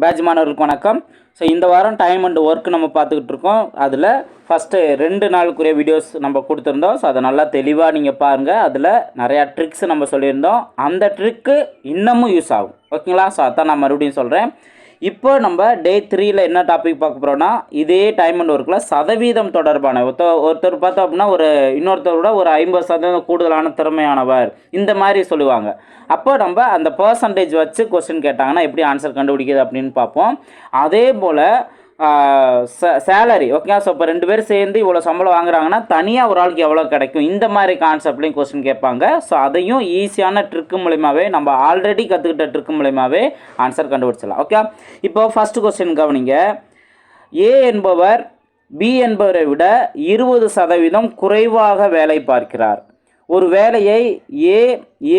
Batch மாணவர்களுக்கு வணக்கம். So இந்த வாரம் டைம் அண்ட் ஒர்க் நம்ம பார்த்துக்கிட்டு இருக்கோம். அதில் ஃபஸ்ட்டு ரெண்டு நாளுக்குரிய வீடியோஸ் நம்ம கொடுத்துருந்தோம். ஸோ அதை நல்லா தெளிவாக நீங்கள் பாருங்கள் அதில் நிறையா ட்ரிக்ஸ் நம்ம சொல்லியிருந்தோம். அந்த ட்ரிக்கு இன்னமும் யூஸ் ஆகும். ஓகேங்களா ஸோ அதான் நான் மறுபடியும் சொல்கிறேன் இப்போ நம்ம டே த்ரீயில் என்ன டாபிக் பார்க்க போகிறோம்னா இதே டைம் அண்ட் ஒர்க்கில் சதவீதம் தொடர்பான ஒருத்தர் ஒருத்தர் பார்த்தோம் அப்படின்னா ஒரு இன்னொருத்தரோட ஒரு ஐம்பது சதவீதம் கூடுதலான திறமையானவர். இந்த மாதிரி சொல்லுவாங்க. அப்போ நம்ம அந்த பர்சன்டேஜ் வச்சு கொஸ்டின் கேட்டாங்கன்னா எப்படி ஆன்சர் கண்டுபிடிக்கிது அப்படின்னு பார்ப்போம். அதே போல் சேலரி ஓகே ஸோ இப்போ ரெண்டு பேரும் சேர்ந்து இவ்வளோ சம்பளம் வாங்குறாங்கன்னா தனியாக ஒரு ஆளுக்கு எவ்வளோ கிடைக்கும்? இந்த மாதிரி கான்செப்ட்லையும் கொஸ்டின் கேட்பாங்க. ஸோ அதையும் ஈஸியான ட்ரிக்கு மூலியமாகவே நம்ம ஆல்ரெடி கற்றுக்கிட்ட ட்ரிக்கு மூலியமாகவே ஆன்சர் கண்டுபிடிச்சிடலாம் ஓகே இப்போ ஃபஸ்ட்டு கொஸ்டின் கவனிங்க. ஏ என்பவர் பி என்பவரை விட இருபது சதவீதம் குறைவாக வேலை பார்க்கிறார். ஒரு வேலையை ஏ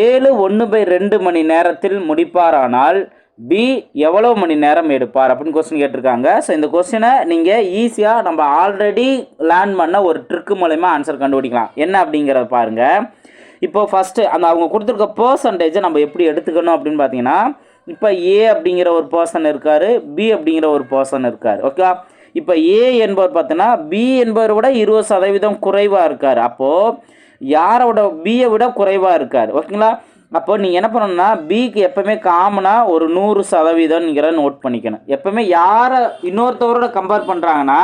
ஏழு ஒன்று பை ரெண்டு மணி நேரத்தில் முடிப்பாரானால் பி எவ்வளோ மணி நேரம் எடுப்பார் அப்படின்னு கொஸ்டின் கேட்டிருக்காங்க. ஸோ இந்த கொஸ்டினை நீங்கள் ஈஸியாக நம்ம ஆல்ரெடி லேர்ன் பண்ண ஒரு ட்ரிக்கு மூலயமா ஆன்சர் கண்டுபிடிக்கலாம். என்ன அப்படிங்கிறத பாருங்கள் இப்போ ஃபஸ்ட்டு அந்த அவங்க கொடுத்துருக்க பர்சன்டேஜை நம்ம எப்படி எடுத்துக்கணும் அப்படின்னு பார்த்தீங்கன்னா இப்போ ஏ அப்படிங்கிற ஒரு பர்சன் இருக்கார் பி அப்படிங்கிற ஒரு பர்சன் இருக்கார். ஓகே இப்போ ஏ என்பவர் பார்த்தோன்னா பி என்பவரை விட இருபது சதவீதம் குறைவாக இருக்கார். அப்போது யாரோட பியை விட குறைவாக இருக்கார். ஓகேங்களா அப்போ நீங்கள் என்ன பண்ணணும்னா பிக்கு எப்போவுமே காமனாக ஒரு நூறு சதவீதம்ங்கிற நோட் பண்ணிக்கணும். எப்போவுமே யாரை இன்னொருத்தவரோட கம்பேர் பண்ணுறாங்கன்னா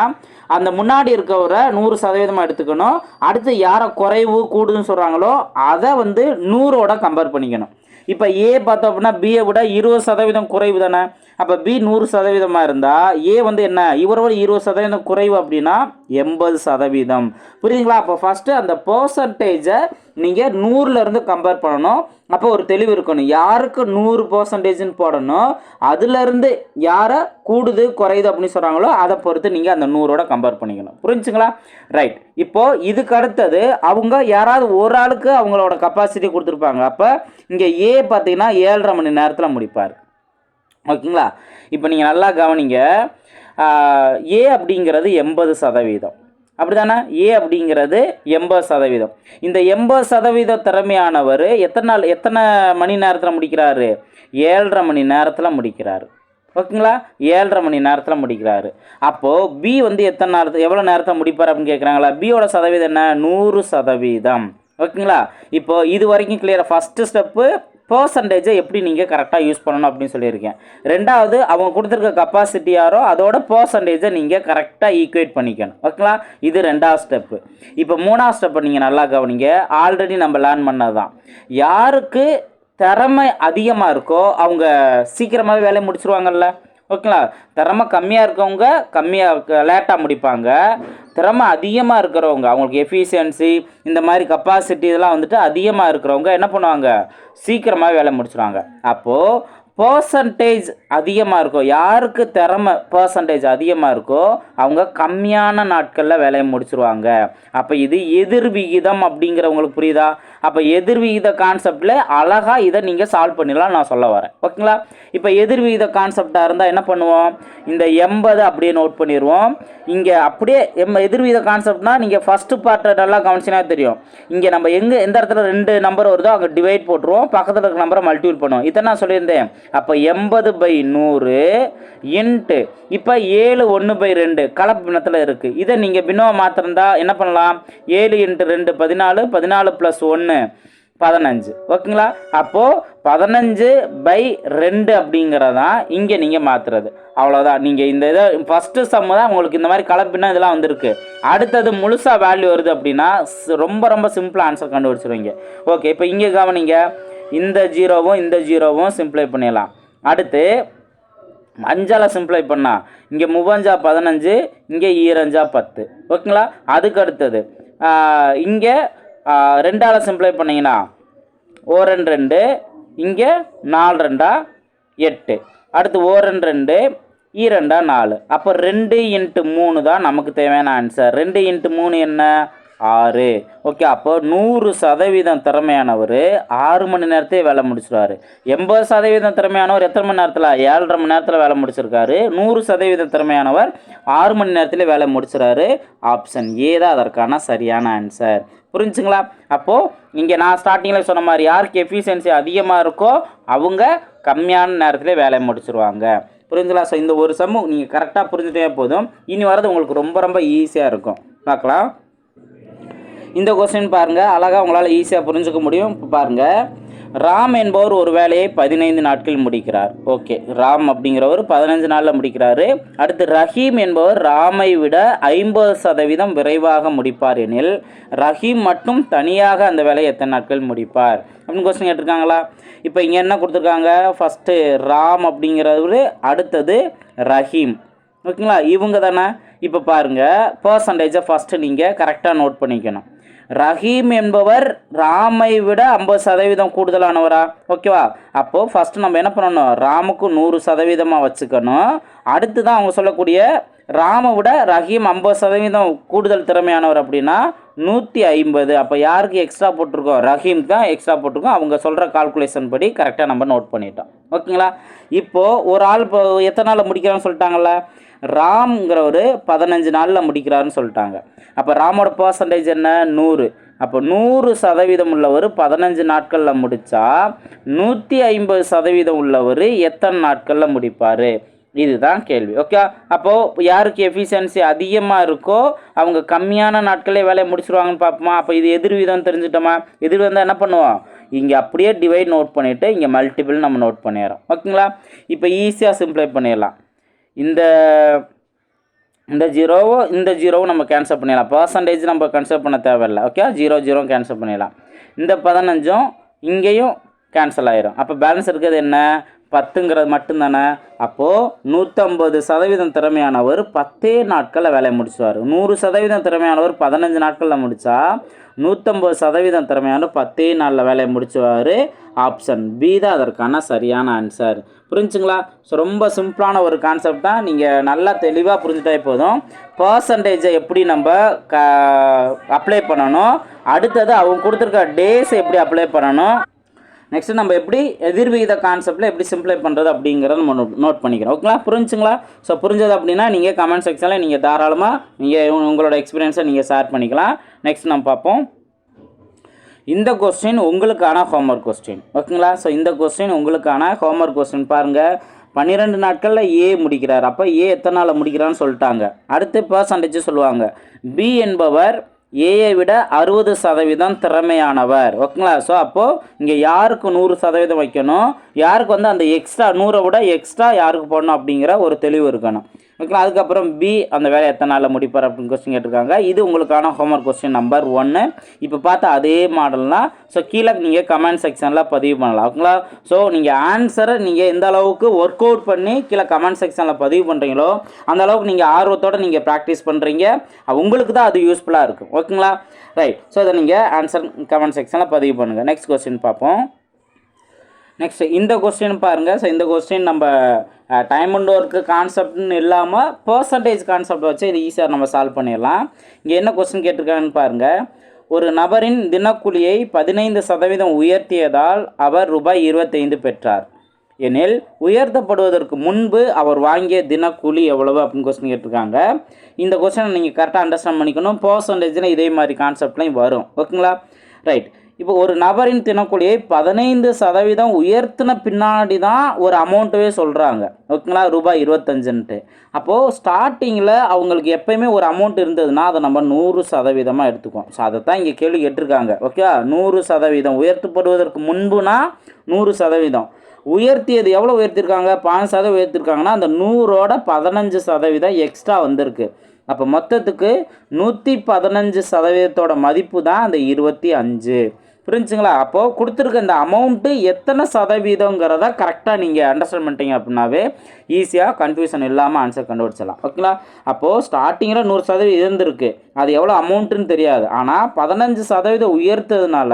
அந்த முன்னாடி இருக்கவரை நூறு சதவீதமாக எடுத்துக்கணும். அடுத்து யாரை குறைவு கூடுதுன்னு சொல்கிறாங்களோ அதை வந்து நூறோட கம்பேர் பண்ணிக்கணும். இப்போ ஏ பார்த்தோம் அப்படின்னா பியை விட இருபது சதவீதம் குறைவு தானே? அப்போ பி நூறு சதவீதமாக இருந்தால் ஏ வந்து என்ன? இவரோட இருபது சதவீதம் குறைவு அப்படின்னா எண்பது சதவீதம். புரியுதுங்களா? அப்போ ஃபஸ்ட்டு அந்த பர்சன்டேஜை நீங்கள் நூறுலேருந்து கம்பேர் பண்ணணும். அப்போ ஒரு தெளிவு இருக்கணும். யாருக்கு நூறு பர்சன்டேஜ்னு போடணும்? அதுலேருந்து யாரை கூடுது குறையுது அப்படின்னு சொல்கிறாங்களோ அதை பொறுத்து நீங்கள் அந்த நூறோட கம்பேர் பண்ணிக்கணும். புரிஞ்சுங்களா? ரைட் இப்போது இதுக்கு அடுத்தது அவங்க யாராவது ஒரு ஆளுக்கு அவங்களோட கெப்பாசிட்டி கொடுத்துருப்பாங்க. அப்போ இங்கே ஏ பார்த்தீங்கன்னா ஏழரை மணி நேரத்தில் முடிப்பார். ஓகேங்களா? இப்போ நீங்கள் நல்லா கவனிங்க. ஏ அப்படிங்கிறது எண்பது சதவீதம். அப்படி தானே ஏ அப்படிங்கிறது எண்பது சதவீதம். இந்த எண்பது சதவீத திறமையானவர் எத்தனை நாள் எத்தனை மணி நேரத்தில் முடிக்கிறாரு? ஏழரை மணி நேரத்தில் முடிக்கிறாரு. ஓகேங்களா? ஏழரை மணி நேரத்தில் முடிக்கிறாரு. அப்போது பி வந்து எத்தனை நேரத்தில் எவ்வளோ நேரத்தில் முடிப்பார் அப்படின்னு கேட்குறாங்களா பியோட சதவீதம் என்ன? நூறு சதவீதம். ஓகேங்களா? இப்போது இது வரைக்கும் கிளியர் ஃபஸ்ட்டு ஸ்டெப்பு பர்சன்டேஜை எப்படி நீங்கள் கரெக்டாக யூஸ் பண்ணணும் அப்படின்னு சொல்லியிருக்கேன். ரெண்டாவது அவங்க கொடுத்துருக்க கெப்பாசிட்டி யாரோ அதோட பர்சன்டேஜை நீங்கள் கரெக்டாக ஈக்குவேட் பண்ணிக்கணும். ஓகேங்களா? இது ரெண்டாவது ஸ்டெப்பு இப்போ மூணாவது ஸ்டெப்பை நீங்கள் நல்லா கவனிங்க. ஆல்ரெடி நம்ம லேர்ன் பண்ணது தான் யாருக்கு திறமை அதிகமாக இருக்கோ அவங்க சீக்கிரமாகவே வேலையை முடிச்சிருவாங்கல்ல. ஓகேங்களா? திறமை கம்மியாக இருக்கவங்க கம்மியாக லேட்டாக முடிப்பாங்க. திறமை அதிகமாக இருக்கிறவங்க அவங்களுக்கு எஃபிஷியன்சி இந்த மாதிரி கப்பாசிட்டி இதெல்லாம் வந்துட்டு அதிகமாக இருக்கிறவங்க என்ன பண்ணுவாங்க? சீக்கிரமாக வேலை முடிச்சிடுவாங்க அப்போது பர்சன்டேஜ் அதிகமாக இருக்கோ யாருக்கு திறமை பர்சன்டேஜ் அதிகமாக இருக்கோ அவங்க கம்மியான நாட்களில் வேலையை முடிச்சிருவாங்க. அப்போ இது எதிர் விகிதம் அப்படிங்கிறவங்களுக்கு புரியுதா? அப்போ எதிர் விகித கான்செப்டில் அழகாக இதை நீங்கள் சால்வ் பண்ணிடலாம் நான் சொல்ல வரேன். ஓகேங்களா? இப்போ எதிர் விகித கான்செப்டாக இருந்தால் என்ன பண்ணுவோம்? இந்த எண்பது அப்படியே நோட் பண்ணிடுவோம். இங்கே அப்படியே எம் எதிர் விகித கான்செப்ட்னா நீங்கள் ஃபஸ்ட்டு பார்ட்டை நல்லா கவனிச்சினா தெரியும். இங்கே நம்ம எங்கே எந்த இடத்துல ரெண்டு நம்பர் வருதோ அங்கே டிவைட் போட்டுருவோம். பக்கத்தில் இருக்க நம்பரை மல்டிபிள் பண்ணுவோம். இதை நான் சொல்லியிருந்தேன். அப்போ எண்பது பை நூறு இன்ட்டு. இப்போ ஏழு ஒன்று பை ரெண்டு. கலப்பு பின்னத்தில் இருக்குது இதை நீங்கள் பின்னோவை மாத்திருந்தா என்ன பண்ணலாம்? ஏழு இன்ட்டு ரெண்டு பதினாலு பதினாலு ப்ளஸ் ஒன்று பதினஞ்சு. ஓகேங்களா? அப்போது பதினஞ்சு பை ரெண்டு அப்படிங்கிறதான் இங்கே நீங்கள் மாற்றுறது அவ்வளோதான் நீங்கள் இந்த இதை ஃபஸ்ட்டு சம்மு தான் உங்களுக்கு இந்த மாதிரி கலப்பினா இதெல்லாம் வந்திருக்கு. அடுத்தது முழுசாக வேல்யூ வருது அப்படின்னா ரொம்ப ரொம்ப சிம்பிளாக ஆன்சர் கண்டுபிடிச்சிருவீங்க. ஓகே இப்போ இங்கே கவனிங்க. இந்த ஜீரோவும் இந்த ஜீரோவும் சிம்ப்ளை பண்ணிடலாம். அடுத்து அஞ்சால் சிம்ப்ளை பண்ணா. இங்கே முவஞ்சா பதினஞ்சு இங்கே ஈரஞ்சா பத்து. ஓகேங்களா? அதுக்கு அடுத்தது இங்கே ரெண்டால் சிம்ப்ளை பண்ணிங்கன்னா ஓ ரெண்டு ரெண்டு இங்கே நாலு ரெண்டா எட்டு. அடுத்து ஓ ரெண்டு ரெண்டு ஈரெண்டா நாலு. அப்போ ரெண்டு இன்ட்டு மூணு தான் நமக்கு தேவையான ஆன்சர் ரெண்டு இன்ட்டு மூணு என்ன? ஆறு. ஓகே அப்போ நூறு சதவீதம் திறமையானவர் ஆறு மணி நேரத்தையே வேலை முடிச்சிருவாரு. எண்பது சதவீதம் திறமையானவர் எத்தனை மணி நேரத்தில்? ஏழரை மணி நேரத்தில் வேலை முடிச்சிருக்காரு. நூறு சதவீதம் திறமையானவர் ஆறு மணி நேரத்தில் வேலை முடிச்சிறாரு ஆப்ஷன் ஏ தான் அதற்கான சரியான ஆன்சர். புரிஞ்சுங்களா? அப்போது இங்கே நான் ஸ்டார்டிங்கில் சொன்ன மாதிரி யாருக்கு எஃபிஷியன்சி அதிகமாக இருக்கோ அவங்க கம்மியான நேரத்தில் வேலையை முடிச்சிருவாங்க. புரிஞ்சுங்களா? ஸோ இந்த ஒரு சம்மு நீங்கள் கரெக்டாக புரிஞ்சுட்டே போதும். இனி வரது உங்களுக்கு ரொம்ப ரொம்ப ஈஸியாக இருக்கும். பார்க்கலாம். இந்த கொஸ்டின் பாருங்கள் அழகாக உங்களால் ஈஸியாக புரிஞ்சுக்க முடியும். இப்போ பாருங்கள் ராம் என்பவர் ஒரு வேலையை பதினைந்து நாட்கள் முடிக்கிறார். ஓகே ராம் அப்படிங்கிறவர் பதினஞ்சு நாளில் முடிக்கிறாரு. அடுத்து ரஹீம் என்பவர் ராமை விட ஐம்பது சதவீதம் விரைவாக முடிப்பார் எனில் ரஹீம் மட்டும் தனியாக அந்த வேலையை எத்தனை நாட்கள் முடிப்பார்? அப்படின்னு கொஸ்டின் கேட்டிருக்காங்களா? இப்போ இங்கே என்ன கொடுத்துருக்காங்க? ஃபஸ்ட்டு ராம் அப்படிங்கிறவர் அடுத்தது ரஹீம். ஓகேங்களா இவங்க தானே? இப்போ பாருங்கள் பர்சன்டேஜை ஃபஸ்ட்டு நீங்கள் கரெக்டாக நோட் பண்ணிக்கணும். ரஹீம் என்பவர் ராமை விட ஐம்பது சதவீதம் கூடுதலானவரா? ஓகேவா அப்போது ஃபஸ்ட்டு நம்ம என்ன பண்ணணும்? ராமுக்கு நூறு சதவீதமாக வச்சுக்கணும். அடுத்து தான் அவங்க சொல்லக்கூடிய ராமை விட ரஹீம் ஐம்பது சதவீதம் கூடுதல் திறமையானவர் அப்படின்னா நூற்றி ஐம்பது. அப்போ யாருக்கு எக்ஸ்ட்ரா போட்டிருக்கோம்? ரஹீம் தான் எக்ஸ்ட்ரா போட்டிருக்கோம். அவங்க சொல்கிற கால்குலேஷன் படி கரெக்டாக நம்ம நோட் பண்ணிட்டோம். ஓகேங்களா இப்போது ஒரு ஆள் இப்போ எத்தனை நாளில் முடிக்கிறான்னு ராம்ங்கிற ஒரு பதினஞ்சு நாளில் முடிக்கிறாருன்னு சொல்லிட்டாங்க. அப்போ ராமோட பர்சன்டேஜ் என்ன? நூறு. அப்போ நூறு சதவீதம் உள்ளவர் பதினஞ்சு நாட்களில் முடித்தா நூற்றி ஐம்பது சதவீதம் உள்ளவர் எத்தனை நாட்களில் முடிப்பார்? இதுதான் கேள்வி. ஓகே அப்போது யாருக்கு எஃபிஷியன்சி அதிகமாக இருக்கோ அவங்க கம்மியான நாட்களே வேலையை முடிச்சுருவாங்கன்னு பார்ப்போமா? அப்போ இது எதிர்விதம் தெரிஞ்சுட்டோமா? எதிர் வந்தால் என்ன பண்ணுவோம்? இங்கே அப்படியே டிவைட் நோட் பண்ணிவிட்டு இங்கே மல்டிபிள் நம்ம நோட் பண்ணிடுறோம். ஓகேங்களா இப்போ ஈஸியாக சிம்ப்ளை பண்ணிடலாம். இந்த இந்த ஜீரோவோ இந்த ஜீரோவும் நம்ம கேன்சல் பண்ணிடலாம். பர்சன்டேஜ் நம்ம கன்சல் பண்ண தேவையில்லை. ஓகே ஜீரோ ஜீரோ கேன்சல் பண்ணிடலாம். இந்த பதினஞ்சும் இங்கேயும் கேன்சல் ஆயிரும். அப்போ பேலன்ஸ் இருக்கிறது என்ன? பத்துங்கிறது மட்டும்தானே? அப்போது நூற்றம்பது சதவீதம் திறமையானவர் பத்தே நாட்களில் வேலையை முடிச்சுவார். நூறு சதவீதம் திறமையானவர் பதினஞ்சு நாட்களில் முடித்தா நூற்றம்பது சதவீதம் திறமையானவர் பத்தே நாளில் வேலையை முடிச்சுவார். ஆப்ஷன் பி தான் அதற்கான சரியான ஆன்சர் புரிஞ்சுங்களா? ஸோ ரொம்ப சிம்பிளான ஒரு கான்செப்ட் தான். நீங்கள் நல்லா தெளிவாக புரிஞ்சுட்டே போதும். பர்சன்டேஜை எப்படி நம்ம க அப்ளை பண்ணணும்? அடுத்தது அவங்க கொடுத்துருக்க டேஸ் எப்படி அப்ளை பண்ணணும்? நெக்ஸ்ட் நம்ம எப்படி எதிர்விகித கான்செப்டில் எப்படி சிம்ப்ளை பண்ணுறது அப்படிங்கிறத நம்ம நோட் நோட் பண்ணிக்கிறோம். ஓகேங்களா புரிஞ்சுங்களா? ஸோ புரிஞ்சது அப்படின்னா நீங்கள் கமெண்ட் செக்ஷனில் நீங்கள் தாராளமாக நீங்கள் உங்களோட எக்ஸ்பீரியன்ஸை நீங்கள் ஷேர் பண்ணிக்கலாம். நெக்ஸ்ட் நம்ம பார்ப்போம். இந்த கொஸ்டின் உங்களுக்கான ஹோம்ஒர்க் கொஸ்டின் ஓகேங்களா ஸோ இந்த கொஸ்டின் உங்களுக்கான ஹோம்ஒர்க் கொஸ்டின் பாருங்கள் பன்னிரெண்டு நாட்களில் ஏ முடிக்கிறார். அப்போ ஏ எத்தனை நாளில் முடிக்கிறான்னு சொல்லிட்டாங்க. அடுத்து பர்சன்டேஜ் சொல்லுவாங்க. பி என்பவர் ஏயை விட அறுபது சதவீதம் திறமையானவர். ஓகேங்களா ஸோ அப்போது இங்கே யாருக்கு நூறு சதவீதம் வைக்கணும்? யாருக்கு வந்து அந்த எக்ஸ்ட்ரா நூறை விட எக்ஸ்ட்ரா யாருக்கு போடணும் அப்படிங்கிற ஒரு தெளிவு இருக்கணும். ஓகேங்களா? அதுக்கப்புறம் பி அந்த வேலை எத்தனை நாளில் முடிப்பார் அப்படின்னு கொஸ்டின் கேட்டிருக்காங்க. இது உங்களுக்கான ஹோம்ஒர்க் கொஸ்டின் நம்பர் ஒன்று இப்போ பார்த்தா அதே மாடல்னால் ஸோ கீழே நீங்கள் கமெண்ட் செக்ஷனில் பதிவு பண்ணலாம். ஓகேங்களா? ஸோ நீங்கள் ஆன்சரை நீங்கள் எந்த அளவுக்கு ஒர்க் அவுட் பண்ணி கீழே கமெண்ட் செக்ஷனில் பதிவு பண்ணுறீங்களோ அந்த அளவுக்கு நீங்கள் ஆர்வத்தோடு நீங்கள் ப்ராக்டிஸ் பண்ணுறீங்க உங்களுக்கு தான் அது யூஸ்ஃபுல்லாக இருக்கும். ஓகேங்களா? ரைட் ஸோ இதை நீங்கள் ஆன்சர் கமெண்ட் செக்ஷனில் பதிவு பண்ணுங்கள் நெக்ஸ்ட் கொஸ்டின் பார்ப்போம். நெக்ஸ்ட் இந்த கொஸ்டின் பாருங்கள் ஸோ இந்த கொஸ்டின் நம்ம டைம் அண்ட் ஒர்க்கு கான்செப்ட்னு இல்லாமல் பர்சன்டேஜ் கான்செப்ட் வச்சு இது ஈஸியாக நம்ம சால்வ் பண்ணிடலாம். இங்கே என்ன கொஸ்டின் கேட்டிருக்காங்கன்னு பாருங்கள் ஒரு நபரின் தினக்கூலியை பதினைந்து சதவீதம் உயர்த்தியதால் அவர் ரூபாய் இருபத்தைந்து பெற்றார். எனில் உயர்த்தப்படுவதற்கு முன்பு அவர் வாங்கிய தினக்கூலி எவ்வளவு அப்படின்னு கொஸ்டின் கேட்டிருக்காங்க. இந்த கொஸ்டினை நீங்கள் கரெக்டாக அண்டர்ஸ்டாண்ட் பண்ணிக்கணும். பர்சன்டேஜில் இதே மாதிரி கான்செப்ட்லையும் வரும். ஓகேங்களா ரைட் இப்போ ஒரு நபரின் தினக்கூலியை பதினைந்து சதவீதம் உயர்த்தின பின்னாடி தான் ஒரு அமௌண்ட்டவே சொல்கிறாங்க ஓகேங்களா? ரூபாய் இருபத்தஞ்சுன்ட்டு. அப்போது ஸ்டார்டிங்கில் அவங்களுக்கு எப்பயுமே ஒரு அமௌண்ட் இருந்ததுன்னா அதை நம்ம நூறு சதவீதமாக எடுத்துக்குவோம். ஸோ அதை தான் இங்கே கேள்வி கேட்டிருக்காங்க. ஓகே நூறு சதவீதம் உயர்த்தப்படுவதற்கு முன்புனா நூறு சதவீதம். உயர்த்தியது எவ்வளோ உயர்த்திருக்காங்க? பாஞ்சு சதவீதம் உயர்த்திருக்காங்கன்னா அந்த நூறோட பதினஞ்சு சதவீதம் எக்ஸ்ட்ரா வந்திருக்கு. அப்போ மொத்தத்துக்கு நூற்றி பதினஞ்சு சதவீதத்தோட மதிப்பு தான் அந்த இருபத்தி அஞ்சு. புரிஞ்சுங்களா? அப்போது கொடுத்துருக்க இந்த அமௌண்ட்டு எத்தனை சதவீதங்கிறத கரெக்டாக நீங்கள் அண்டர்ஸ்டாண்ட் பண்ணிட்டீங்க அப்படின்னாவே ஈஸியாக கன்ஃபியூஷன் இல்லாமல் ஆன்சர் கண்டுபிடிச்சலாம் ஓகேங்களா அப்போது ஸ்டார்டிங்கில் நூறு சதவீதம் இருந்திருக்கு. அது எவ்வளோ அமௌண்ட்டுன்னு தெரியாது. ஆனால் பதினஞ்சு சதவீதம் உயர்த்ததுனால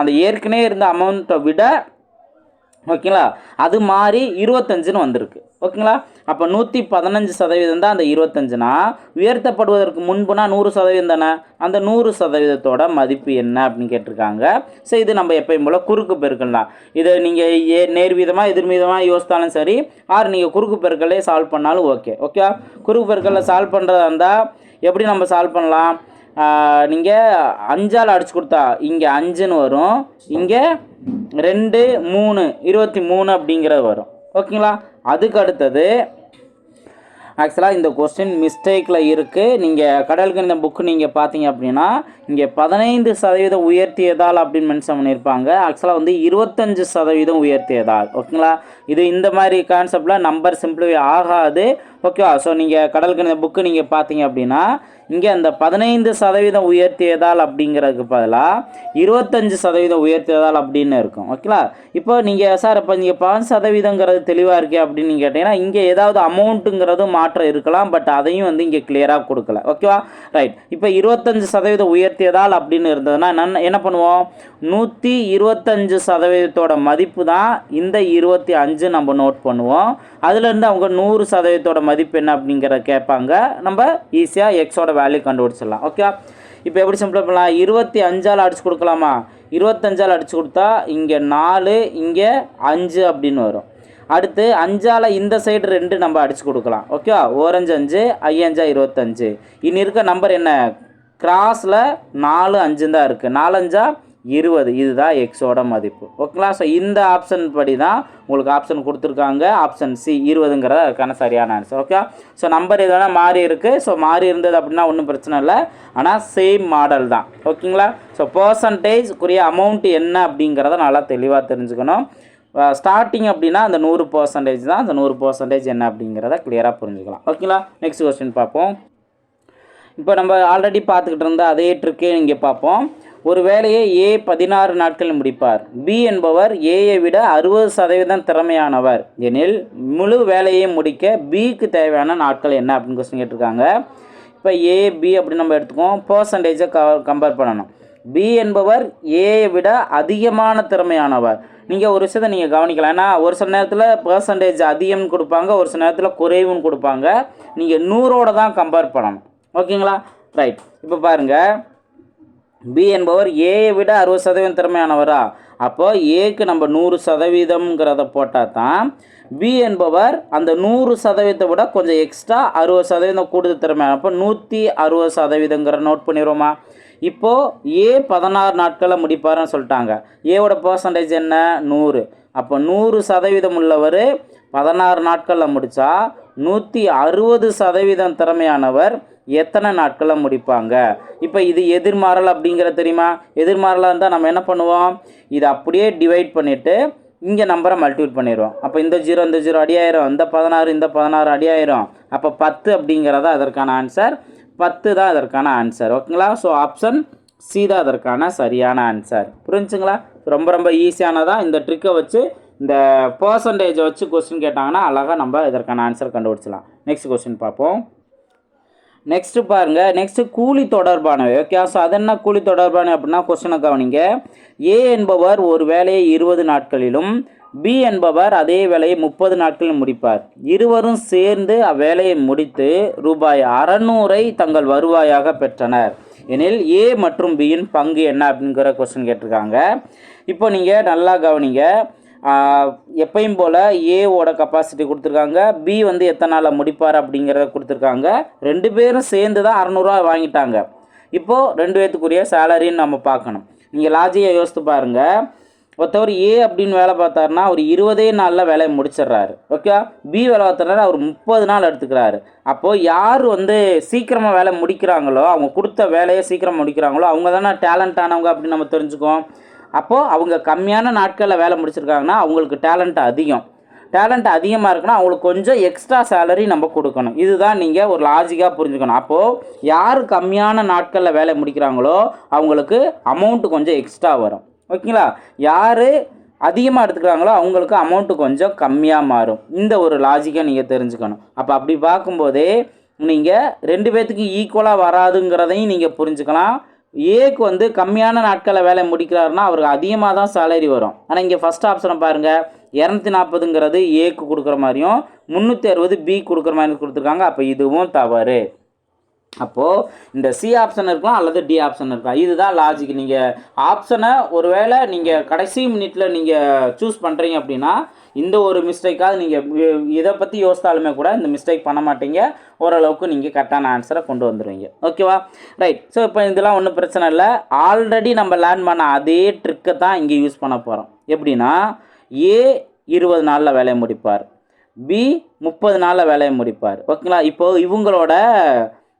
அந்த ஏற்கனவே இருந்த அமௌண்ட்டை விட ஓகேங்களா? அது மாதிரி இருபத்தஞ்சுன்னு வந்திருக்கு. ஓகேங்களா? அப்போ நூற்றி பதினஞ்சு சதவீதம் தான் அந்த இருபத்தஞ்சுனா உயர்த்தப்படுவதற்கு முன்புனா நூறு சதவீதம் தானே? அந்த நூறு சதவீதத்தோட மதிப்பு என்ன அப்படின்னு கேட்டிருக்காங்க. ஸோ இது நம்ம எப்பயும் போல் குறுக்கு பெருக்கல் தான். இதை நீங்கள் ஏ நேர்வீதமாக எதிர்மீதமாக யோசித்தாலும் சரி ஆறு நீங்கள் குறுக்கு பெருக்கலே சால்வ் பண்ணாலும் ஓகே ஓகே குறுக்கு பெருக்கலில் சால்வ் பண்ணுறதா இருந்தால் எப்படி நம்ம சால்வ் பண்ணலாம்? நீங்கள் அஞ்சால் அடிச்சு கொடுத்தா இங்கே அஞ்சுன்னு வரும். இங்கே ரெண்டு மூணு இருபத்தி மூணு அப்படிங்கிறது வரும். ஓகேங்களா? அதுக்கு அடுத்தது ஆக்சுவலாக இந்த கொஸ்டின் மிஸ்டேக்கில் இருக்குது நீங்கள் கடலுக்கு இந்த புக்கு நீங்கள் பார்த்தீங்க அப்படின்னா இங்கே பதினைந்து சதவீதம் உயர்த்தியதால் அப்படின்னு மென்ஷன் பண்ணியிருப்பாங்க. ஆக்சுவலாக வந்து இருபத்தஞ்சு சதவீதம் உயர்த்தியதால். ஓகேங்களா? இது இந்த மாதிரி கான்செப்டில் நம்பர் சிம்பிளிஃபை ஆகாது. ஓகேவா ஸோ நீங்கள் கடலுக்கு புக்கு நீங்கள் பார்த்தீங்க அப்படின்னா இங்கே அந்த பதினைந்து சதவீதம் உயர்த்தியதால் அப்படிங்கிறதுக்கு பதிலாக இருபத்தஞ்சு சதவீதம் உயர்த்தியதால் அப்படின்னு இருக்கும். ஓகேங்களா இப்போ நீங்கள் சார் இப்போ நீங்கள் பதினஞ்சு சதவீதங்கிறது தெளிவாக இருக்கே அப்படின்னு நீங்கள் கேட்டிங்கன்னா இங்கே ஏதாவது அமௌண்ட்டுங்கிறது மாற்றம் இருக்கலாம் பட் அதையும் வந்து இங்கே கிளியராக கொடுக்கல. ஓகேவா ரைட் இப்போ இருபத்தஞ்சு சதவீதம் உயர்த்தியதால் அப்படின்னு இருந்ததுன்னா என்ன என்ன பண்ணுவோம்? நூற்றி இருபத்தஞ்சு சதவீதத்தோட மதிப்பு தான் இந்த இருபத்தி அஞ்சு நம்ம நோட் பண்ணுவோம். அதுலேருந்து அவங்க நூறு சதவீதத்தோட மதிப்பு மதிப்பு என்ன அப்படிங்கிறத கேட்பாங்க. நம்ம ஈஸியாக எக்ஸோட வேல்யூ கண்டுபிடிச்சிடலாம். ஓகே இப்போ எப்படி சிம்பிள் பண்ணலாம்? இருபத்தி அஞ்சால் அடிச்சு கொடுக்கலாமா? இருபத்தஞ்சால் அடிச்சு கொடுத்தா இங்கே நாலு இங்கே அஞ்சு அப்படின்னு வரும். அடுத்து அஞ்சால் இந்த சைடு ரெண்டு நம்ம அடிச்சு கொடுக்கலாம். ஓகே ஓரஞ்சு அஞ்சு ஐயஞ்சா இருபத்தஞ்சு இனி இருக்க நம்பர் என்ன? கிராஸில் நாலு அஞ்சு தான் இருக்குது நாலஞ்சா இருபது. இதுதான் எக்ஸோட மதிப்பு. ஓகேங்களா? ஸோ இந்த ஆப்ஷன் படி தான் உங்களுக்கு ஆப்ஷன் கொடுத்துருக்காங்க. ஆப்ஷன் சி இருபதுங்கிறது அதுக்கான சரியான ஆன்சர் ஓகே ஸோ நம்பர் எதுனா மாறி இருக்குது ஸோ மாறி இருந்தது அப்படின்னா ஒன்றும் பிரச்சனை இல்லை. ஆனால் சேம் மாடல் தான். ஓகேங்களா? ஸோ பர்சன்டேஜ்க்குரிய அமௌண்ட் என்ன அப்படிங்கிறத நல்லா தெளிவாக தெரிஞ்சுக்கணும். ஸ்டார்டிங் அப்படின்னா அந்த நூறு பர்சன்டேஜ் தான். அந்த நூறு பர்சன்டேஜ் என்ன அப்படிங்கிறத கிளியராக புரிஞ்சுக்கலாம். ஓகேங்களா? நெக்ஸ்ட் கொஸ்டின் பார்ப்போம். இப்போ நம்ம ஆல்ரெடி பார்த்துக்கிட்டு இருந்த அதே ட்ரிக்கே இங்கே பார்ப்போம். ஒரு வேலையை ஏ பதினாறு நாட்கள் முடிப்பார். பி என்பவர் ஏயை விட அறுபது சதவீதம் திறமையானவர். எனில் முழு வேலையை முடிக்க பிக்கு தேவையான நாட்கள் என்ன அப்படின்னு கொஸ்டின் கேட்டிருக்காங்க. இப்போ ஏ பி அப்படின்னு நம்ம எடுத்துக்குவோம். பர்சன்டேஜை க கம்பேர் பண்ணணும். பி என்பவர் ஏயை விட அதிகமான திறமையானவர். நீங்கள் ஒரு விஷயத்தை நீங்கள் கவனிக்கலாம். ஏன்னா ஒரு சில நேரத்தில் பர்சன்டேஜ் அதிகம்னு கொடுப்பாங்க ஒரு சில நேரத்தில் குறைவுன்னு கொடுப்பாங்க. நீங்கள் நூறோட தான் கம்பேர் பண்ணணும். ஓகேங்களா ரைட் இப்போ பாருங்கள் பி என்பவர் ஏயை விட அறுபது சதவீதம் திறமையானவரா? அப்போ ஏக்கு நம்ம நூறு சதவீதம்ங்கிறத போட்டால் தான் பி என்பவர் அந்த நூறு சதவீதத்தை விட கொஞ்சம் எக்ஸ்ட்ரா அறுபது சதவீதம் கூடுதல் திறமையான அப்போ நூற்றி அறுபது சதவீதங்கிற நோட் பண்ணிடுவோமா? இப்போது ஏ பதினாறு நாட்களில் முடிப்பாருன்னு சொல்லிட்டாங்க. ஏவோட பர்சன்டேஜ் என்ன? நூறு. அப்போ நூறு சதவீதம் உள்ளவர் பதினாறு நாட்களில் முடித்தா நூற்றி அறுபது சதவீதம் திறமையானவர் எத்தனை நாட்களில் முடிப்பாங்க? இப்போ இது எதிர்மாறல் அப்படிங்கிற தெரியுமா? எதிர்மாறலாக இருந்தால் நம்ம என்ன பண்ணுவோம்? இதை அப்படியே டிவைட் பண்ணிவிட்டு இங்கே நம்பரை மல்டிபிள் பண்ணிடுவோம் அப்போ இந்த ஜீரோ இந்த ஜீரோ அடியாயிரம் இந்த பதினாறு இந்த பதினாறு அடியாயிரம் அப்போ பத்து அப்படிங்கிறதா அதற்கான ஆன்சர் பத்து தான் அதற்கான ஆன்சர் ஓகேங்களா ஸோ ஆப்ஷன் சி தான் அதற்கான சரியான ஆன்சர் புரிஞ்சுங்களா? ரொம்ப ரொம்ப ஈஸியானதாக இந்த ட்ரிக்கை வச்சு இந்த பர்சன்டேஜை வச்சு கொஸ்டின் கேட்டாங்கன்னா அழகாக நம்ம இதற்கான ஆன்சர் கண்டுபிடிச்சலாம் நெக்ஸ்ட் கொஸ்டின் பார்ப்போம். நெக்ஸ்ட்டு பாருங்கள் நெக்ஸ்ட்டு கூலி தொடர்பானவை. ஓகே ஸோ அது என்ன கூலி தொடர்பான அப்படின்னா கொஸ்டினை கவனிங்க. ஏ என்பவர் ஒரு வேலையை இருபது நாட்களிலும் பி என்பவர் அதே வேலையை முப்பது நாட்களில் முடிப்பார். இருவரும் சேர்ந்து அவ்வேலையை முடித்து ரூபாய் அறநூறை தங்கள் வருவாயாக பெற்றனர். எனில் ஏ மற்றும் பியின் பங்கு என்ன அப்படிங்கிற கொஸ்டின் கேட்டிருக்காங்க. இப்போ நீங்கள் நல்லா கவனிங்க. எப்பயும் போல் ஏவோட கெப்பாசிட்டி கொடுத்துருக்காங்க. பி வந்து எத்தனை நாளில் முடிப்பார் அப்படிங்கிறத கொடுத்துருக்காங்க. ரெண்டு பேரும் சேர்ந்து தான் அறநூறுவா வாங்கிட்டாங்க. இப்போது ரெண்டு பேர்த்துக்குரிய சேலரின்னு நம்ம பார்க்கணும். நீங்கள் லாஜியை யோசித்து பாருங்கள் ஒருத்தவர் ஏ அப்படின்னு வேலை பார்த்தாருன்னா ஒரு இருபதே நாளில் வேலையை முடிச்சிடுறாரு. ஓகே பி வேலை பார்த்தாரு அவர் முப்பது நாள் எடுத்துக்கிறாரு. அப்போது யார் வந்து சீக்கிரமாக வேலை முடிக்கிறாங்களோ அவங்க கொடுத்த வேலையை சீக்கிரம் முடிக்கிறாங்களோ அவங்க தானே டேலண்ட் ஆனவங்க அப்படின்னு நம்ம தெரிஞ்சுக்குவோம். அப்போது அவங்க கம்மியான நாட்களில் வேலை முடிச்சிருக்காங்கன்னா அவங்களுக்கு டேலண்ட் அதிகம். டேலண்ட் அதிகமாக இருக்குன்னா அவங்களுக்கு கொஞ்சம் எக்ஸ்ட்ரா சேலரி நம்ம கொடுக்கணும். இதுதான் நீங்கள் ஒரு லாஜிக்காக புரிஞ்சுக்கணும். அப்போது யார் கம்மியான நாட்களில் வேலை முடிக்கிறாங்களோ அவங்களுக்கு அமௌண்ட்டு கொஞ்சம் எக்ஸ்ட்ரா வரும். ஓகேங்களா? யார் அதிகமாக எடுத்துக்கிறாங்களோ அவங்களுக்கு அமௌண்ட்டு கொஞ்சம் கம்மியாக மாறும். இந்த ஒரு லாஜிக்கை நீங்கள் தெரிஞ்சுக்கணும். அப்போ அப்படி பார்க்கும்போதே நீங்கள் ரெண்டு பேர்த்துக்கு ஈக்குவலாக வராதுங்கிறதையும் நீங்கள் புரிஞ்சுக்கலாம். ஏக்கு வந்து கம்மியான நாட்களை வேலை முடிக்கிறாருன்னா அவருக்கு அதிகமாக தான் சேலரி வரும். ஆனால் இங்கே ஃபஸ்ட் ஆப்ஷனை பாருங்கள் இரநூத்தி நாற்பதுங்கிறது ஏக்கு கொடுக்குற மாதிரியும் முந்நூற்றி அறுபது பி கொடுக்குற மாதிரி கொடுத்துருக்காங்க. அப்போ இதுவும் தவறு. அப்போது இந்த சி ஆப்ஷன் இருக்கலாம் அல்லது டி ஆப்ஷன் இருக்கலாம். இதுதான் லாஜிக் நீங்கள் ஆப்ஷனை ஒருவேளை நீங்கள் கடைசி மினிட்ல நீங்கள் சூஸ் பண்ணுறீங்க அப்படின்னா இந்த ஒரு மிஸ்டேக்காவது நீங்கள் இதை பற்றி யோசித்தாலுமே கூட இந்த மிஸ்டேக் பண்ண மாட்டீங்க. ஓரளவுக்கு நீங்கள் கரெக்டான ஆன்சரை கொண்டு வந்துடுவீங்க ஓகேவா ரைட் ஸோ இப்போ இதெல்லாம் ஒன்றும் பிரச்சனை இல்லை. ஆல்ரெடி நம்ம லேர்ன் பண்ண அதே ட்ரிக்கை தான் இங்கே யூஸ் பண்ண போகிறோம் எப்படின்னா ஏ இருபது நாளில் வேலையை முடிப்பார். பி முப்பது நாளில் வேலையை முடிப்பார். ஓகேங்களா இப்போது இவங்களோட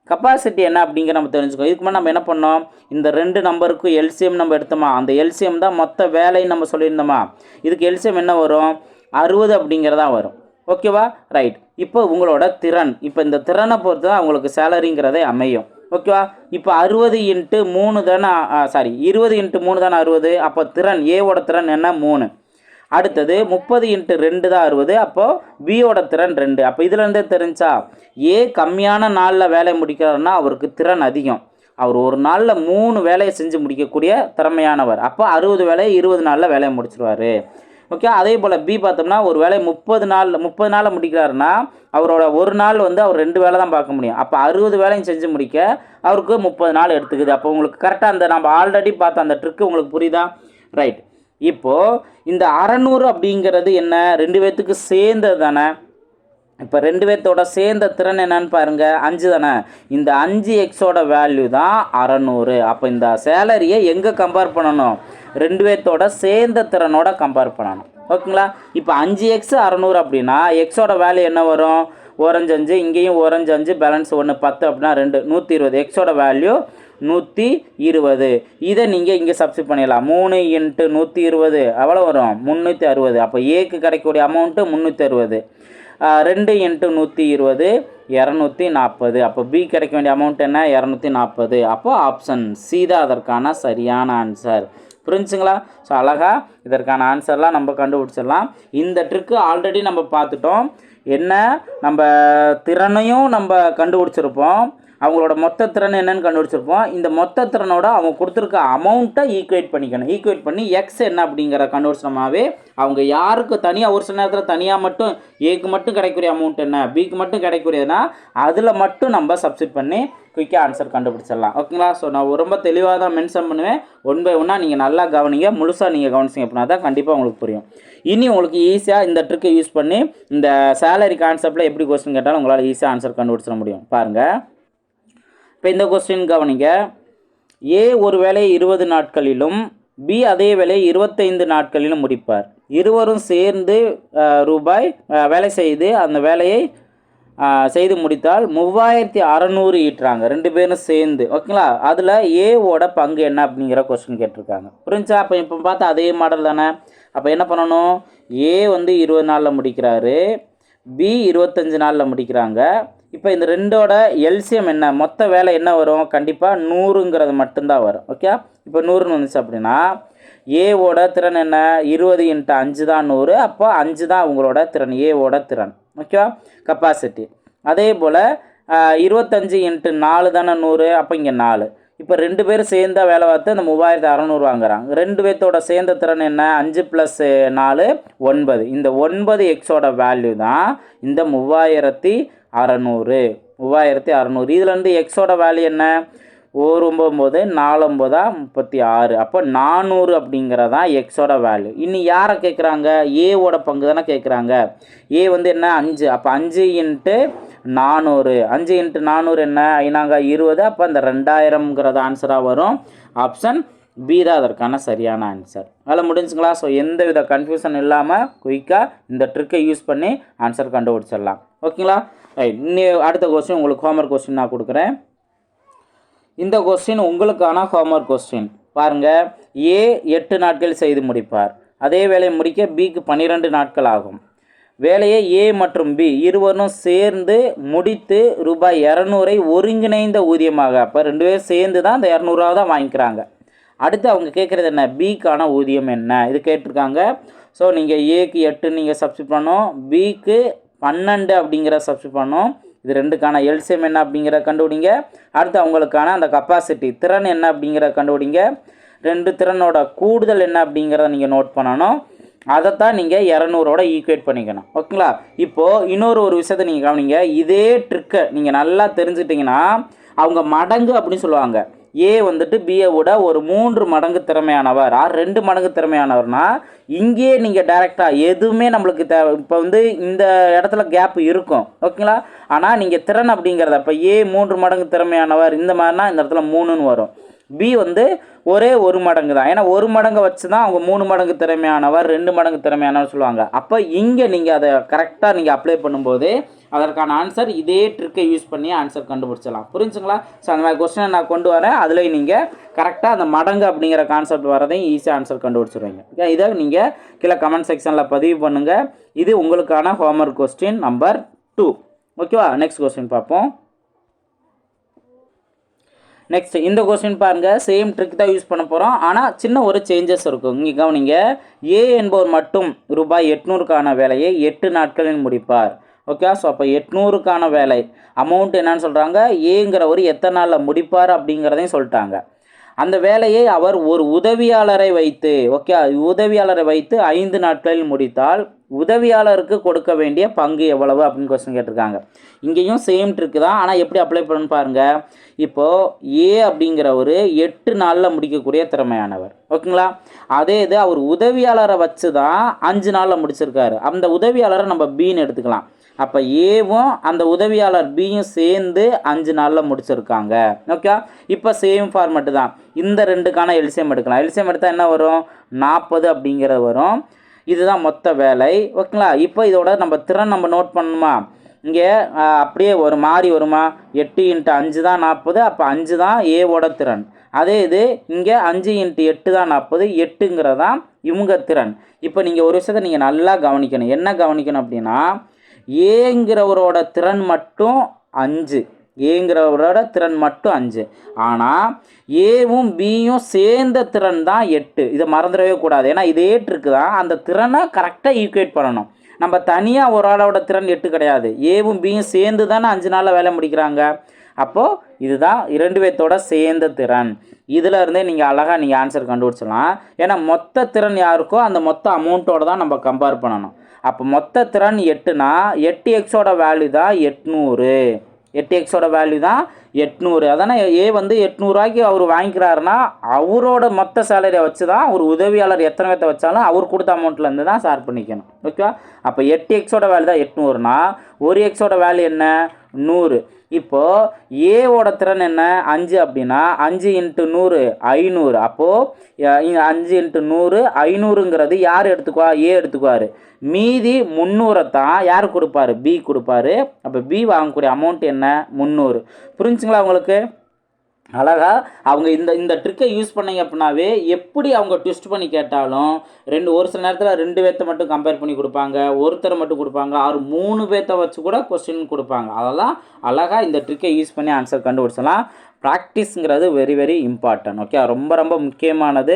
கப்பாசிட்டி என்ன அப்படிங்கிற நம்ம தெரிஞ்சுக்கோ இதுக்கு மேலே நம்ம என்ன பண்ணோம்? இந்த ரெண்டு நம்பருக்கும் எல்சிஎம் நம்ம எடுத்தோமா? அந்த எல்சிஎம் தான் மொத்த வேலைன்னு நம்ம சொல்லியிருந்தோமா? இதுக்கு எல்சிஎம் என்ன வரும்? அறுபது அப்படிங்கிறதா வரும். ஓகேவா? ரைட் இப்போ உங்களோட திறன். இப்போ இந்த திறனை பொறுத்து தான் அவங்களுக்கு சேலரிங்கிறதே அமையும். ஓகேவா? இப்போ அறுபது இன்ட்டு மூணு தானே சாரி இருபது இன்ட்டு மூணு தானே அறுபது? அப்போ திறன் ஏவோட திறன் என்ன? மூணு. அடுத்தது முப்பது இன்ட்டு ரெண்டு தான் அறுபது. அப்போது பியோட திறன் ரெண்டு. அப்போ இதுலேருந்தே தெரிஞ்சா ஏ கம்மியான நாளில் வேலையை முடிக்கிறாருன்னா அவருக்கு திறன் அதிகம். அவர் ஒரு நாளில் மூணு வேலையை செஞ்சு முடிக்கக்கூடிய திறமையானவர். அப்போ அறுபது வேலையை இருபது நாளில் வேலையை முடிச்சிருவார். ஓகே? அதே போல் பி பார்த்தோம்னா ஒரு வேலையை முப்பது நாள் முப்பது நாளில் முடிக்கிறாருன்னா அவரோட ஒரு நாள் வந்து அவர் ரெண்டு வேலை தான் பார்க்க முடியும். அப்போ அறுபது வேலையும் செஞ்சு முடிக்க அவருக்கு முப்பது நாள் எடுத்துக்குது. அப்போ உங்களுக்கு கரெக்டாக அந்த நம்ம ஆல்ரெடி பார்த்த அந்த ட்ரிக்கு உங்களுக்கு புரியுதா? ரைட் இப்போது இந்த அறநூறு அப்படிங்கிறது என்ன? ரெண்டு பேர்த்துக்கு சேர்ந்தது தானே? இப்போ ரெண்டு பேர்த்தோட சேர்ந்த திறன் என்னன்னு பாருங்கள் அஞ்சு தானே? இந்த அஞ்சு எக்ஸோட வேல்யூ தான் அறநூறு. அப்போ இந்த சேலரியை எங்கே கம்பேர் பண்ணணும்? ரெண்டு பேர்த்தோட சேர்ந்த திறனோட கம்பேர் பண்ணணும். ஓகேங்களா? இப்போ அஞ்சு எக்ஸ் அறநூறு அப்படின்னா எக்ஸோட வேல்யூ என்ன வரும்? ஓரஞ்சு அஞ்சு இங்கேயும் ஓரஞ்சு அஞ்சு பேலன்ஸ் ஒன்று பத்து அப்படின்னா ரெண்டு நூற்றி இருபது. எக்ஸோட வேல்யூ நூற்றி இருபது. இதை நீங்கள் இங்கே சப்ஸ்டிட் பண்ணிடலாம். மூணு இன்ட்டு நூற்றி இருபது. எவ்வளோ வரும். முந்நூற்றி அறுபது. அப்போ ஏக்கு கிடைக்கக்கூடிய அமௌண்ட்டு முந்நூற்றி அறுபது. ரெண்டு இன்ட்டு நூற்றி இருபது இரநூத்தி நாற்பது. அப்போ பி கிடைக்க வேண்டிய அமௌண்ட் என்ன? இரநூத்தி நாற்பது. அப்போ ஆப்ஷன் சி தான் அதற்கான சரியான ஆன்சர் புரிஞ்சுங்களா? ஸோ அழகாக இதற்கான ஆன்சர்லாம் நம்ம கண்டுபிடிச்சிடலாம். இந்த ட்ரிக்கு ஆல்ரெடி நம்ம பார்த்துட்டோம். என்ன? நம்ம திறனையும் நம்ம கண்டுபிடிச்சிருப்போம். அவங்களோட மொத்த திறன் என்னன்னு கண்டுபிடிச்சிருப்போம். இந்த மொத்த திறனோட அவங்க கொடுத்துருக்க அமௌண்ட்டை ஈக்குவேட் பண்ணிக்கணும். ஈக்குவேட் பண்ணி எக்ஸ் என்ன அப்படிங்கிற கண்டுபிடிச்சோமாவே அவங்க யாருக்கு தனியாக ஒரு சில நேரத்தில் தனியாக மட்டும் ஏக்கு மட்டும் கிடைக்கூடிய அமௌண்ட் என்ன? பிக்கு மட்டும் கிடைக்கூடியதுன்னா அதில் மட்டும் நம்ம சப்ஸ்டிட் பண்ணி குயிக்காக ஆன்சர் கண்டுபிடிச்சிடலாம். ஓகேங்களா ஸோ நான் ரொம்ப தெளிவாக தான் மென்ஷன் பண்ணுவேன். ஒன் பை ஒன்னாக நீங்கள் நல்லா கவனிங்க. முழுசாக நீங்கள் கவனிச்சிங்க அப்படின்னா தான் கண்டிப்பாக உங்களுக்கு புரியும். இனி உங்களுக்கு ஈஸியாக இந்த ட்ரிக்கை யூஸ் பண்ணி இந்த சேலரி கான்செப்டில் எப்படி கொஸ்டின் கேட்டாலும் உங்களால் ஈஸியாக ஆன்சர் கண்டுபிடிச்சிட முடியும். பாருங்கள் இப்போ இந்த கொஸ்டின் கவனிங்க. ஏ ஒரு வேலையை இருபது நாட்களிலும் பி அதே வேலையை இருபத்தைந்து நாட்களிலும் முடிப்பார். இருவரும் சேர்ந்து ரூபாய் வேலை செய்து அந்த வேலையை செய்து முடித்தால் மூவாயிரத்தி அறநூறு ஈட்டுறாங்க. ரெண்டு பேரும் சேர்ந்து. ஓகேங்களா? அதில் ஏவோட பங்கு என்ன அப்படிங்கிற கொஸ்டின் கேட்டிருக்காங்க. புரிஞ்சா? அப்போ இப்போ பார்த்தா அதே மாடல் தானே. அப்போ என்ன பண்ணணும்? ஏ வந்து இருபது நாளில் முடிக்கிறாரு. பி இருபத்தஞ்சு நாளில் முடிக்கிறாங்க. இப்போ இந்த ரெண்டோட எல்சியம் என்ன? மொத்த வேலை என்ன வரும்? கண்டிப்பாக நூறுங்கிறது மட்டும்தான் வரும். ஓகே? இப்போ நூறுன்னு வந்துச்சு அப்படின்னா ஏவோட திறன் என்ன? இருபது இன்ட்டு அஞ்சு தான் நூறு. அப்போ அஞ்சு தான் உங்களோட திறன். ஏவோட திறன். ஓகேவா கெப்பாசிட்டி அதே போல் இருபத்தஞ்சு இன்ட்டு நாலு தானே நூறு? அப்போ இங்கே நாலு. இப்போ ரெண்டு பேரும் சேர்ந்த வேலை பார்த்து அந்த மூவாயிரத்து அறநூறு வாங்குறாங்க. ரெண்டு பேர்த்தோட சேர்ந்த திறன் என்ன? அஞ்சு ப்ளஸ் நாலு ஒன்பது. இந்த ஒன்பது எக்ஸோட வேல்யூ தான் இந்த மூவாயிரத்தி அறநூறு மூவாயிரத்தி அறநூறு. இதுலேருந்து எக்ஸோட வேல்யூ என்ன ஒரு ஒம்பது நாலு ஒம்பதா முப்பத்தி ஆறு. அப்போ நானூறு அப்படிங்கிறதா எக்ஸோட வேல்யூ இனி யாரை கேட்குறாங்க? ஏவோட பங்கு தானே கேட்குறாங்க. ஏ வந்து என்ன? அஞ்சு. அப்போ அஞ்சு இன்ட்டு நானூறு. அஞ்சு இன்ட்டு நானூறு என்ன? ஐநாங்க இருபது. அப்போ அந்த ரெண்டாயிரம்ங்கிறது ஆன்சராக வரும். ஆப்ஷன் பி தான் அதற்கான சரியான ஆன்சர் அதில் முடிஞ்சுங்களா? ஸோ எந்த வித கன்ஃபியூஷன் இல்லாமல் குயிக்காக இந்த ட்ரிக்கை யூஸ் பண்ணி ஆன்சர் கண்டுபிடிச்சிடலாம். ஓகேங்களா இன்னி அடுத்த கொஸ்டின் உங்களுக்கு ஹோம்ஒர்க் கொஸ்டின் நான் கொடுக்குறேன். இந்த கொஸ்டின் உங்களுக்கான ஹோம்ஒர்க் கொஸ்டின் பாருங்கள் ஏ எட்டு நாட்கள் செய்து முடிப்பார். அதே வேலையை முடிக்க பிக்கு பன்னிரெண்டு நாட்கள் ஆகும். வேலையை ஏ மற்றும் பி இருவரும் சேர்ந்து முடித்து ரூபாய் இரநூறை ஒருங்கிணைந்த ஊதியமாக அப்போ ரெண்டு பேரும் சேர்ந்து தான் அந்த இரநூறுவா தான் வாங்கிக்கிறாங்க. அடுத்து அவங்க கேட்குறது என்ன? பிக்கான ஊதியம் என்ன? இது கேட்டிருக்காங்க. ஸோ நீங்கள் ஏக்கு எட்டு நீங்கள் சப்ஸ்டிட் பண்ணோம் பிக்கு பன்னெண்டு அப்படிங்கிற சப்ஸ்டிட் பண்ணோம் இது ரெண்டுக்கான எல்சிஎம் என்ன அப்படிங்கிற கண்டுபிடிங்க. அடுத்து அவங்களுக்கான அந்த கப்பாசிட்டி திறன் என்ன அப்படிங்கிற கண்டுபிடிங்க. ரெண்டு திறனோட கூடுதல் என்ன அப்படிங்கிறத நீங்கள் நோட் பண்ணணும். அதைத்தான் நீங்கள் இரநூறோட ஈக்குவேட் பண்ணிக்கணும். ஓகேங்களா? இப்போது இன்னொரு ஒரு விஷயத்தை நீங்கள் கவனிங்க. இதே ட்ரிக்கை நீங்கள் நல்லா தெரிஞ்சுக்கிட்டிங்கன்னா அவங்க மடங்கு அப்படின்னு சொல்லுவாங்க. ஏ வந்துட்டு பிஏ விட ஒரு மூன்று மடங்கு திறமையானவர். ஆர் ரெண்டு மடங்கு திறமையானவர்னா இங்கேயே நீங்கள் டைரெக்டாக எதுவுமே நம்மளுக்கு தேவை இப்போ வந்து இந்த இடத்துல கேப் இருக்கும். ஓகேங்களா? ஆனால் நீங்கள் திறன் அப்படிங்கிறத இப்போ ஏ மூன்று மடங்கு திறமையானவர் இந்த மாதிரினா இந்த இடத்துல மூணுன்னு வரும். பி வந்து ஒரே ஒரு மடங்கு தான். ஏன்னா ஒரு மடங்கு வச்சு தான் அவங்க மூணு மடங்கு திறமையானவர் ரெண்டு மடங்கு திறமையானவர் சொல்லுவாங்க. அப்போ இங்கே நீங்கள் அதை கரெக்டாக நீங்கள் அப்ளை பண்ணும்போது அதற்கான ஆன்சர் இதே ட்ரிக்கை யூஸ் பண்ணி ஆன்சர் கண்டுபிடிச்சலாம் புரிஞ்சுங்களா? ஸோ அந்த மாதிரி கொஸ்டினை நான் கொண்டு வரேன். அதில் நீங்கள் கரெக்டாக அந்த மடங்கு அப்படிங்கிற கான்செப்ட் வரதையும் ஈஸியாக ஆன்சர் கண்டுபிடிச்சிருவீங்க ஓகே இதை நீங்கள் கீழே கமெண்ட் செக்ஷனில் பதிவு பண்ணுங்கள் இது உங்களுக்கான ஹோம்ஒர்க் கொஸ்டின் நம்பர் டூ ஓகேவா நெக்ஸ்ட் கொஸ்டின் பார்ப்போம். நெக்ஸ்ட் இந்த கொஸ்டின் பாருங்கள் சேம் ட்ரிக் தான் யூஸ் பண்ண போகிறோம் ஆனால் சின்ன ஒரு சேஞ்சஸ் இருக்கும். இங்கே கவனிங்க. ஏ என்பவர் மட்டும் ரூபாய் எட்நூறுக்கான வேலையை எட்டு நாட்களில் முடிப்பார். ஓகே ஸோ அப்போ எட்நூறுக்கான வேலை. அமௌண்ட் என்னன்னு சொல்கிறாங்க ஏங்கிறவர் எத்தனை நாளில் முடிப்பார் அப்படிங்கிறதையும் சொல்லிட்டாங்க. அந்த வேலையை அவர் ஒரு உதவியாளரை வைத்து ஓகே உதவியாளரை வைத்து ஐந்து நாட்களில் முடித்தால் உதவியாளருக்கு கொடுக்க வேண்டிய பங்கு எவ்வளவு அப்படின்னு கொஸ்டின் கேட்டிருக்காங்க. இங்கேயும் சேம் ட்ரிக்கு தான். ஆனால் எப்படி அப்ளை பண்ணு பாருங்க. இப்போது ஏ அப்படிங்கிறவர் எட்டு நாளில் முடிக்கக்கூடிய திறமையானவர். ஓகேங்களா அதே இது அவர் உதவியாளரை வச்சு தான் அஞ்சு நாளில் முடிச்சிருக்காரு. அந்த உதவியாளரை நம்ம பின்னு எடுத்துக்கலாம். அப்போ ஏவும் அந்த உதவியாளர் பியும் சேர்ந்து அஞ்சு நாளில் முடிச்சிருக்காங்க. ஓகே இப்போ சேம் ஃபார்மெட்டு தான். இந்த ரெண்டுக்கான எல்சியம் எடுக்கலாம். எல்சியம் எடுத்தால் என்ன வரும்? நாற்பது அப்படிங்கிறது வரும். இதுதான் மொத்த வேலை. ஓகேங்களா இப்போ இதோட நம்ம திறன் நம்ம நோட் பண்ணணுமா? இங்கே அப்படியே ஒரு மாறி வருமா? எட்டு இன்ட்டு அஞ்சு தான் நாற்பது அப்போ அஞ்சு தான் ஏவோட திறன். அதே இது இங்கே அஞ்சு இன்ட்டு எட்டு தான் நாற்பது எட்டுங்கிறதான் இவங்க திறன். இப்போ நீங்கள் ஒரு விஷயத்தை நீங்கள் நல்லா கவனிக்கணும். என்ன கவனிக்கணும் அப்படின்னா ஏங்கிறவரோட திறன் மட்டும் அஞ்சு. ஏங்கிறவரோட திறன் மட்டும் அஞ்சு. ஆனால் ஏவும் பியும் சேர்ந்த திறன் தான் எட்டு. இதை மறந்துடவே கூடாது. ஏன்னா இதே ட்ரிக்கு தான் அந்த திறனை கரெக்டாக ஈக்குவேட் பண்ணணும். நம்ம தனியாக ஒரு ஆளோட திறன் எட்டு கிடையாது. ஏவும் பியும் சேர்ந்து தானே அஞ்சு நாளில் வேலை முடிக்கிறாங்க. அப்போது இதுதான் இரண்டு பேர்த்தோட சேர்ந்த திறன். இதில் இருந்தே நீங்கள் அழகாக நீங்கள் ஆன்சர் கண்டுபிடிச்சலாம் ஏன்னா மொத்த திறன் யாருக்கோ அந்த மொத்த அமௌண்ட்டோட தான் நம்ம கம்பேர் பண்ணணும். அப்போ மொத்த திறன் எட்டுனா எட்டு எக்ஸோட வேல்யூ தான் எட்நூறு. எட்டு எக்ஸோட வேல்யூ தான் எட்நூறு. அதனால் ஏ வந்து எட்நூறுவாய்க்கு அவர் வாங்கிக்கிறாருன்னா அவரோட மொத்த சேலரியை வச்சு தான் ஒரு உதவியாளர் எத்தனை பேர்த்த வச்சாலும் அவர் கொடுத்த அமௌண்ட்லேருந்து தான் ஷேர் பண்ணிக்கணும். ஓகேவா அப்போ எட்டு எக்ஸோட வேல்யூ தான் எட்நூறுனா ஒரு எக்ஸோட வேல்யூ என்ன? நூறு. இப்போது ஏவோட திறன் என்ன? அஞ்சு அப்படின்னா அஞ்சு இன்ட்டு நூறு ஐநூறு. அப்போது அஞ்சு இன்ட்டு நூறு ஐநூறுங்கிறது யார் எடுத்துக்குவா? ஏ எடுத்துக்குவார். மீதி முந்நூறை தான் யார் கொடுப்பாரு? பி கொடுப்பாரு. அப்போ பி வாங்கக்கூடிய அமௌண்ட் என்ன? முந்நூறு. புரிஞ்சுங்களா உங்களுக்கு? அழகாக அவங்க இந்த இந்த ட்ரிக்கை யூஸ் பண்ணிங்க அப்படின்னாவே எப்படி அவங்க ட்விஸ்ட் பண்ணி கேட்டாலும் ரெண்டு ஒரு சில நேரத்தில் ரெண்டு பேர்த்த மட்டும் கம்பேர் பண்ணி கொடுப்பாங்க ஒருத்தரை மட்டும் கொடுப்பாங்க ஆறு மூணு பேர்த்த வச்சு கூட கொஸ்டின் கொடுப்பாங்க. அதெல்லாம் அழகாக இந்த ட்ரிக்கை யூஸ் பண்ணி ஆன்சர் கண்டுபிடிச்சலாம். ப்ராக்டிஸுங்கிறது வெரி வெரி இம்பார்ட்டன்ட் ஓகே ரொம்ப ரொம்ப முக்கியமானது.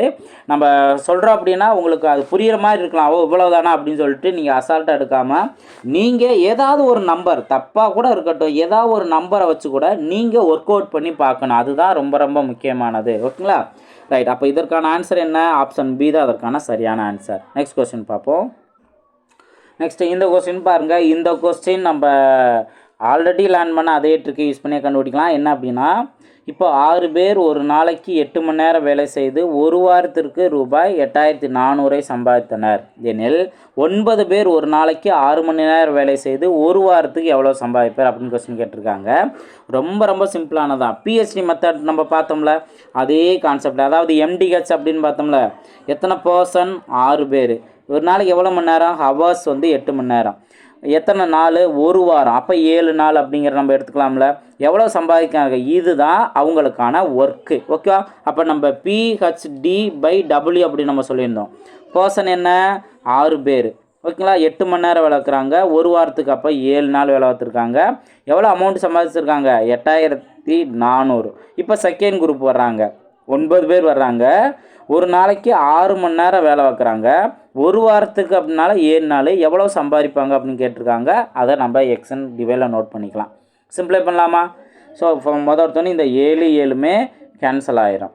நம்ம சொல்கிறோம் அப்படின்னா உங்களுக்கு அது புரிகிற மாதிரி இருக்கலாம். ஓ இவ்வளோதானா அப்படின்னு சொல்லிட்டு நீங்கள் அசால்ட்டாக எடுக்காமல் நீங்கள் ஏதாவது ஒரு நம்பர் தப்பாக கூட இருக்கட்டும் ஏதாவது ஒரு நம்பரை வச்சு கூட நீங்கள் ஒர்க் அவுட் பண்ணி பார்க்கணும். அதுதான் ரொம்ப ரொம்ப முக்கியமானது ஓகேங்களா? ரைட் அப்போ இதற்கான ஆன்சர் என்ன? ஆப்ஷன் பி தான் அதற்கான சரியான ஆன்சர் நெக்ஸ்ட் கொஸ்டின் பார்ப்போம். நெக்ஸ்ட் இந்த கொஸ்டின் பாருங்கள் இந்த கொஸ்டின் நம்ம ஆல்ரெடி லேர்ன் பண்ண அதே ட்ரிக்கை யூஸ் பண்ணி கண்டுபிடிக்கலாம். என்ன அப்படின்னா இப்போ ஆறு பேர் ஒரு நாளைக்கு எட்டு மணி நேரம் வேலை செய்து ஒரு வாரத்திற்கு ரூபாய் எட்டாயிரத்தி நானூறை சம்பாதித்தனர். எனில் ஒன்பது பேர் ஒரு நாளைக்கு ஆறு மணி நேரம் வேலை செய்து ஒரு வாரத்துக்கு எவ்வளோ சம்பாதிப்பார் அப்படின்னு கொஸ்டின் கேட்டிருக்காங்க. ரொம்ப ரொம்ப சிம்பிளானதான். பிஹெச்டி மெத்தட் நம்ம பார்த்தோம்ல அதே கான்செப்ட் அதாவது எம்டிஹெச் அப்படின்னு பார்த்தோம்ல எத்தனை பர்சன் ஆறு பேர். ஒரு நாளைக்கு எவ்வளோ மணி நேரம்? ஹவர்ஸ் வந்து எட்டு மணி நேரம். எத்தனை நாள்? ஒரு வாரம். அப்போ ஏழு நாள் அப்படிங்கிற நம்ம எடுத்துக்கலாம்ல. எவ்வளோ சம்பாதிக்கிறாங்க? இதுதான் அவங்களுக்கான ஒர்க்கு ஓகேவா அப்போ நம்ம பிஹெச்டி பை டபிள்யூ அப்படின்னு நம்ம சொல்லியிருந்தோம். பர்சன் என்ன? ஆறு பேர். ஓகேங்களா எட்டு மணி நேரம் வேலை வைக்கிறாங்க ஒரு வாரத்துக்கு அப்போ ஏழு நாள் வேலை பார்த்துருக்காங்க எவ்வளோ அமௌண்ட் சம்பாதிச்சிருக்காங்க? எட்டாயிரத்தி நானூறு. இப்போ செகண்ட் குரூப் வர்றாங்க. ஒன்பது பேர் வர்றாங்க. ஒரு நாளைக்கு ஆறு மணி நேரம் வேலை பார்க்குறாங்க ஒரு வாரத்துக்கு அப்படின்னால ஏழு நாள் எவ்வளோ சம்பாதிப்பாங்க அப்படின்னு கேட்டிருக்காங்க. அதை நம்ம எக்ஸன் டிவைல நோட் பண்ணிக்கலாம். சிம்பிளை பண்ணலாமா? ஸோ மொதல் ஒருத்தோன்னே இந்த ஏழு ஏழுமே கேன்சல் ஆயிரும்.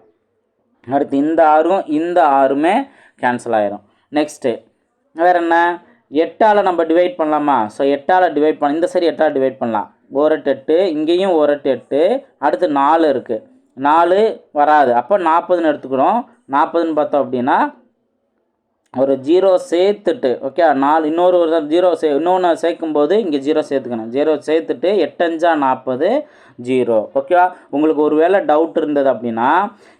அடுத்து இந்த ஆறும் இந்த ஆறுமே கேன்சல் ஆயிரும். நெக்ஸ்ட்டு வேறு என்ன? எட்டால் நம்ம டிவைட் பண்ணலாமா? ஸோ எட்டால் டிவைட் பண்ண இந்த சைடு எட்டால் டிவைட் பண்ணலாம். ஓரட்டு எட்டு இங்கேயும் ஓரட்டு எட்டு அடுத்து நாலு இருக்குது நாலு வராது. அப்போ நாற்பதுன்னு எடுத்துக்கிறோம். நாற்பதுன்னு பார்த்தோம் அப்படின்னா ஒரு ஜீரோ சேர்த்துட்டு ஓகே நாலு இன்னொரு ஒரு ஜீரோ சே இன்னொன்று சேர்க்கும்போது இங்கே ஜீரோ சேர்த்துக்கணும். ஜீரோ சேர்த்துட்டு எட்டஞ்சா நாற்பது ஜீரோ ஓகேவா உங்களுக்கு ஒரு வேளை டவுட் இருந்தது அப்படின்னா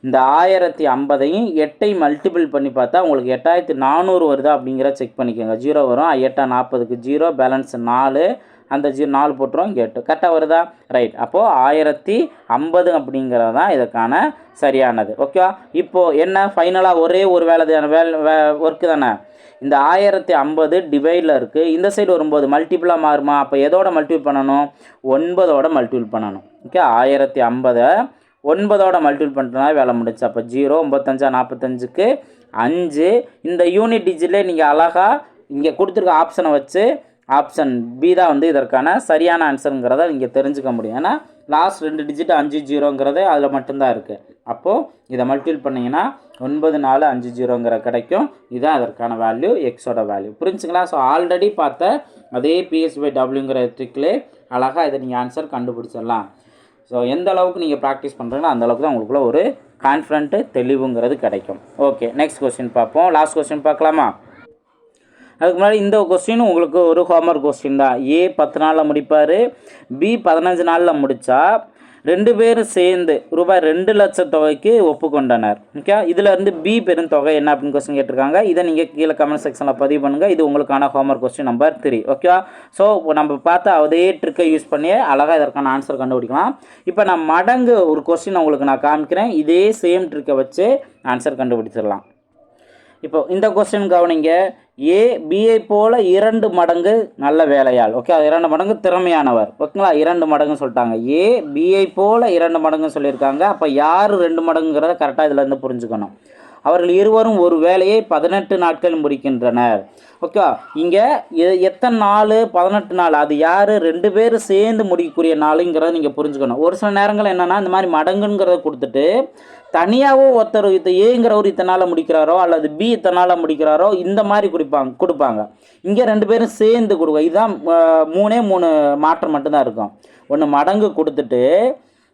இந்த ஆயிரத்தி ஐம்பதையும் எட்டை மல்டிபிள் பண்ணி பார்த்தா உங்களுக்கு எட்டாயிரத்தி நானூறு வருதா அப்படிங்கிற செக் பண்ணிக்கோங்க. ஜீரோ வரும். எட்டா நாற்பதுக்கு ஜீரோ பேலன்ஸ் நாலு அந்த ஜீரோ நாலு போட்டுருவோம் இங்கே எட்டு கரெக்டாக வருதா? ரைட் அப்போது ஆயிரத்தி ஐம்பது அப்படிங்கிறது தான் இதுக்கான சரியானது ஓகேவா இப்போது என்ன? ஃபைனலாக ஒரே ஒரு வேலை வேலை ஒர்க்கு தானே? இந்த ஆயிரத்தி ஐம்பது டிவைடில் இருக்குது இந்த சைடு வரும்போது மல்டிப்புளாக மாறுமா? அப்போ எதோட மல்டிபிள் பண்ணணும்? ஒன்பதோட மல்டிபிள் பண்ணணும். ஓகே ஆயிரத்தி ஐம்பதை ஒன்பதோட மல்டிபிள் பண்ணுறதுனால வேலை முடிச்சு அப்போ ஜீரோ ஒம்பத்தஞ்சா நாற்பத்தஞ்சுக்கு அஞ்சு. இந்த யூனிட் டிஜிட்லே நீங்கள் அழகாக இங்கே கொடுத்துருக்க ஆப்ஷனை வச்சு ஆப்ஷன் பி தான் வந்து இதற்கான சரியான ஆன்சருங்கிறத நீங்கள் தெரிஞ்சுக்க முடியும். ஏன்னா லாஸ்ட் ரெண்டு டிஜிட் அஞ்சு ஜீரோங்கிறது அதில் மட்டும்தான் இருக்குது அப்போது இதை மல்டிபிள் பண்ணிங்கன்னா ஒன்பது நாலு அஞ்சு ஜீரோங்கிற கிடைக்கும். இதுதான் அதற்கான வேல்யூ எக்ஸோட வேல்யூ புரிஞ்சுங்களா? ஸோ ஆல்ரெடி பார்த்த அதே பிஎஸ் பை டபிள்யூங்கிற ட்ரிக்லே அழகாக இதை நீங்கள் ஆன்சர் கண்டுபிடிச்சிடலாம். ஸோ எந்த அளவுக்கு நீங்கள் ப்ராக்டிஸ் பண்ணுறீங்களோ அந்த அளவுக்கு தான் உங்களுக்குள்ள ஒரு கான்ஃபிடண்ட்டு தெளிவுங்கிறது கிடைக்கும். ஓகே நெக்ஸ்ட் கொஸ்டின் பார்ப்போம். லாஸ்ட் கொஸ்டின் பார்க்கலாமா? அதுக்கு முன்னாடி இந்த கொஸ்டின் உங்களுக்கு ஒரு ஹோம்ஒர்க் கொஸ்டின் தான். ஏ பத்து நாளில் முடிப்பார். பி பதினஞ்சு நாளில் முடித்தா ரெண்டு பேரும் சேர்ந்து ரூபாய் ரெண்டு லட்ச தொகைக்கு ஒப்புக்கொண்டனர். ஓகே இதிலேருந்து பி பெரும் தொகை என்ன அப்படின்னு கொஸ்டின் கேட்டிருக்காங்க. இதை நீங்கள் கீழே கமெண்ட் செக்ஷனில் பதிவு பண்ணுங்கள் இது உங்களுக்கான ஹோம்ஒர்க் கொஸ்டின் நம்பர் த்ரீ ஓகேவா ஸோ நம்ம பார்த்து அதே ட்ரிக்கை யூஸ் பண்ணி அழகாக இதற்கான ஆன்சர் கண்டுபிடிக்கலாம். இப்போ நான் மடங்கு ஒரு கொஸ்டின் உங்களுக்கு நான் காமிக்கிறேன். இதே சேம் ட்ரிக்கை வச்சு ஆன்சர் கண்டுபிடிச்சிடலாம். இப்போ இந்த கொஸ்டின் கவனிங்க. ஏ பிஐ போல இரண்டு மடங்கு நல்ல வேலையாள். ஓகே இரண்டு மடங்கு திறமையானவர். ஓகேங்களா? இரண்டு மடங்கு சொல்லிட்டாங்க. ஏ பிஐ போல இரண்டு மடங்கு சொல்லியிருக்காங்க. அப்போ யார் ரெண்டு மடங்குங்கிறத கரெக்டாக இதில் இருந்து புரிஞ்சுக்கணும். அவர்கள் இருவரும் ஒரு வேலையை பதினெட்டு நாட்கள் முடிக்கின்றனர். ஓகே இங்கே எத்தனை நாள்? பதினெட்டு நாள். அது யார்? ரெண்டு பேரும் சேர்ந்து முடிக்கக்கூடிய நாளுங்கிறத நீங்கள் புரிஞ்சுக்கணும். ஒரு சில நேரங்கள் என்னென்னா இந்த மாதிரி மடங்குங்கிறத கொடுத்துட்டு தனியாகவும் ஒருத்தர் இத்த ஏங்கிறவர் இத்தனால் முடிக்கிறாரோ அல்லது பி இத்தனால் முடிக்கிறாரோ இந்த மாதிரி குடிப்பாங்க கொடுப்பாங்க. இங்கே ரெண்டு பேரும் சேர்ந்து கொடுங்க. இதுதான் மூணே மூணு மாற்றம் மட்டும்தான் இருக்கும். ஒன்று மடங்கு கொடுத்துட்டு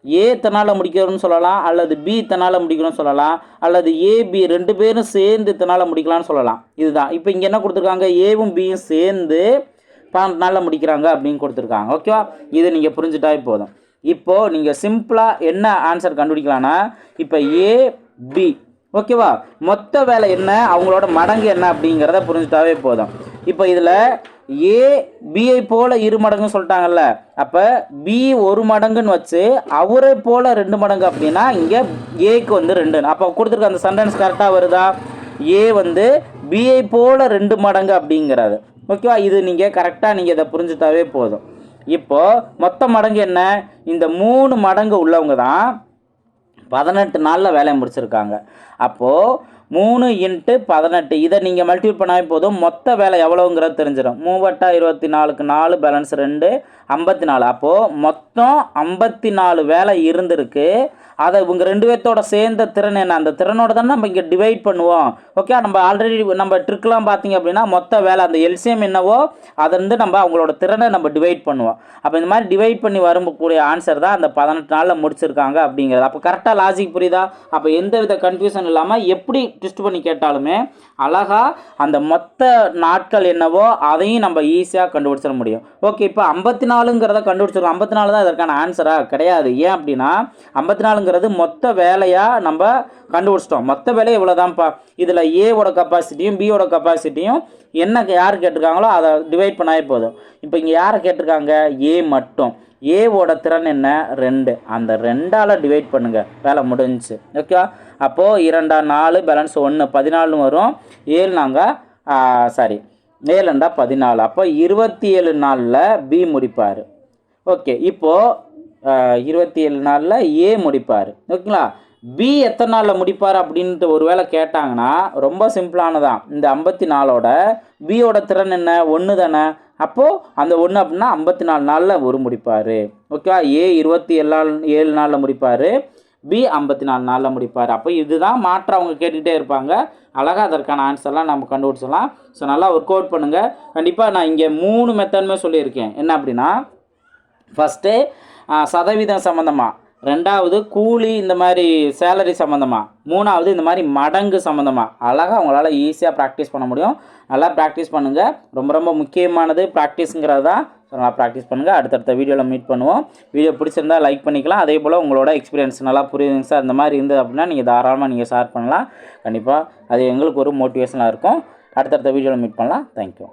ஏ தன்னால் முடிக்கணும்னு சொல்லலாம் அல்லது பி தன்னால் முடிக்கணும்னு சொல்லலாம் அல்லது ஏ பி ரெண்டு பேரும் சேர்ந்து தன்னால் முடிக்கலாம்னு சொல்லலாம். இதுதான். இப்போ இங்கே என்ன கொடுத்துருக்காங்க? ஏவும் பியும் சேர்ந்து பன்னெண்டு நாளில் முடிக்கிறாங்க அப்படின்னு கொடுத்துருக்காங்க. ஓகேவா இதை நீங்கள் புரிஞ்சுட்டாவே போதும். இப்போது நீங்கள் சிம்பிளாக என்ன ஆன்சர் கண்டுபிடிக்கலான்னா இப்போ ஏ பி ஓகேவா மொத்த வேலை என்ன? அவங்களோட மடங்கு என்ன அப்படிங்கிறத புரிஞ்சுட்டாவே போதும். இப்போ இதில் ஏ பிஐ போல் இரு மடங்குன்னு சொல்லிட்டாங்கல்ல. அப்போ பி ஒரு மடங்குன்னு வச்சு அவரை போல் ரெண்டு மடங்கு அப்படின்னா இங்கே ஏக்கு வந்து ரெண்டு. அப்போ கொடுத்துருக்க அந்த சென்டென்ஸ் கரெக்டாக வருதா? ஏ வந்து பிஐ போல் ரெண்டு மடங்கு அப்படிங்கிறது ஓகேவா இது நீங்கள் கரெக்டாக நீங்கள் இதை புரிஞ்சுட்டாவே போதும். இப்போது மொத்த மடங்கு என்ன? இந்த மூணு மடங்கு உள்ளவங்க தான் பதினெட்டு நாளில் வேலையை முடிச்சிருக்காங்க. அப்போது மூணு இன்ட்டு பதினெட்டு. இதை நீங்கள் மல்டிபிள் பண்ணாவே போதும். மொத்த வேலை எவ்வளோங்கிறது தெரிஞ்சிடும். மூவட்டா இருபத்தி நாலுக்கு நாலு பேலன்ஸ் ரெண்டு ஐம்பத்தி நாலு அப்போது மொத்தம் ஐம்பத்தி நாலு வேலை இருந்திருக்கு. அதை இவங்க ரெண்டு பேர்த்தோட சேர்ந்த திறன் என்ன? அந்த திறனோட தானே நம்ம இங்கே டிவைட் பண்ணுவோம். ஓகே நம்ம ஆல்ரெடி நம்ம ட்ரிக்லாம் பார்த்தீங்க அப்படின்னா மொத்த வேலை அந்த எல்சிஎம் என்னவோ அதை வந்து நம்ம அவங்களோட திறனை நம்ம டிவைட் பண்ணுவோம். அப்போ இந்த மாதிரி டிவைட் பண்ணி வரக்கூடிய ஆன்சர் தான் அந்த பதினெட்டு நாளில் முடிச்சிருக்காங்க அப்படிங்கிறது. அப்போ கரெக்டாக லாஜிக் புரியுதா? அப்போ எந்த வித கன்ஃபியூஷன் இல்லாமல் எப்படி ட்விஸ்ட் பண்ணி கேட்டாலுமே அழகாக அந்த மொத்த நாட்கள் என்னவோ அதையும் நம்ம ஈஸியாக கண்டுபிடிச்சிட முடியும். ஓகே இப்போ ஐம்பத்தி நாலுங்கிறத கண்டுபிடிச்சிருக்கோம். ஐம்பத்தி நாலு தான் இதற்கான ஆன்சராக கிடையாது. ஏன் அப்படின்னா ஐம்பத்தி நாலுங்கிறது மொத்த வேலையாக நம்ம கண்டுபிடிச்சிட்டோம். மொத்த வேலையை இவ்வளோதான்ப்பா இதில் ஏவோட கெப்பாசிட்டியும் பியோட கெப்பாசிட்டியும் என்ன யார் கேட்டிருக்காங்களோ அதை டிவைட் பண்ணாவே போதும். இப்போ இங்கே யாரை கேட்டிருக்காங்க? ஏ மட்டும். ஏவோட திறன் என்ன? ரெண்டு. அந்த ரெண்டால் டிவைட் பண்ணுங்கள் வேலை முடிஞ்சு. ஓகே அப்போது இரண்டா நாலு பேலன்ஸ் ஒன்று பதினாலுன்னு வரும். ஏழு நாங்கள் சாரி ஏழுண்டா பதினாலு. அப்போ இருபத்தி ஏழு நாளில் பி முடிப்பார். ஓகே இப்போது இருபத்தி ஏழு நாளில் ஏ முடிப்பார். ஓகேங்களா? பி எத்தனை நாளில் முடிப்பார் அப்படின்ட்டு ஒரு வேளை கேட்டாங்கன்னா ரொம்ப சிம்பிளானதான் இந்த ஐம்பத்தி நாலோட பியோட திறன் என்ன? ஒன்று தானே. அப்போது அந்த ஒன்று அப்படின்னா ஐம்பத்தி நாலு நாளில் ஒரு முடிப்பார். ஓகேவா? ஏ இருபத்தி ஏழு நாள் ஏழு நாளில் முடிப்பார். பி ஐம்பத்தி நாலு நாளில் முடிப்பார். அப்போ இதுதான் மாற்றம் அவங்க கேட்டுக்கிட்டே இருப்பாங்க. அழகாக அதற்கான ஆன்சர்லாம் நம்ம கண்டுபிடிச்சலாம் ஸோ நல்லா ஒர்க் அவுட் பண்ணுங்கள் கண்டிப்பாக நான் இங்கே மூணு மெத்தடுமே சொல்லியிருக்கேன். என்ன அப்படின்னா ஃபஸ்ட்டு சதவீதம் சம்மந்தமாக ரெண்டாவது கூலி இந்த மாதிரி சேலரி சம்மந்தமாக மூணாவது இந்த மாதிரி மடங்கு சம்மந்தமாக அழகாக உங்களால் ஈஸியாக ப்ராக்டிஸ் பண்ண முடியும். நல்லா ப்ராக்டிஸ் பண்ணுங்கள் ரொம்ப ரொம்ப முக்கியமானது ப்ராக்டிஸுங்கிறது தான். ஸோ நல்லா ப்ராக்டிஸ் பண்ணுங்கள் அடுத்தடுத்த வீடியோவில் மீட் பண்ணுவோம். வீடியோ பிடிச்சிருந்தா லைக் பண்ணிக்கலாம். அதே போல் உங்களோட எக்ஸ்பீரியன்ஸ் நல்லா புரியுதுங்க சார் இந்த மாதிரி இருந்தது அப்படின்னா நீங்கள் தாராளமாக நீங்கள் ஷேர் பண்ணலாம். கண்டிப்பாக அது எங்களுக்கு ஒரு மோட்டிவேஷனாக இருக்கும். அடுத்தடுத்த வீடியோவில் மீட் பண்ணலாம். தேங்க்யூ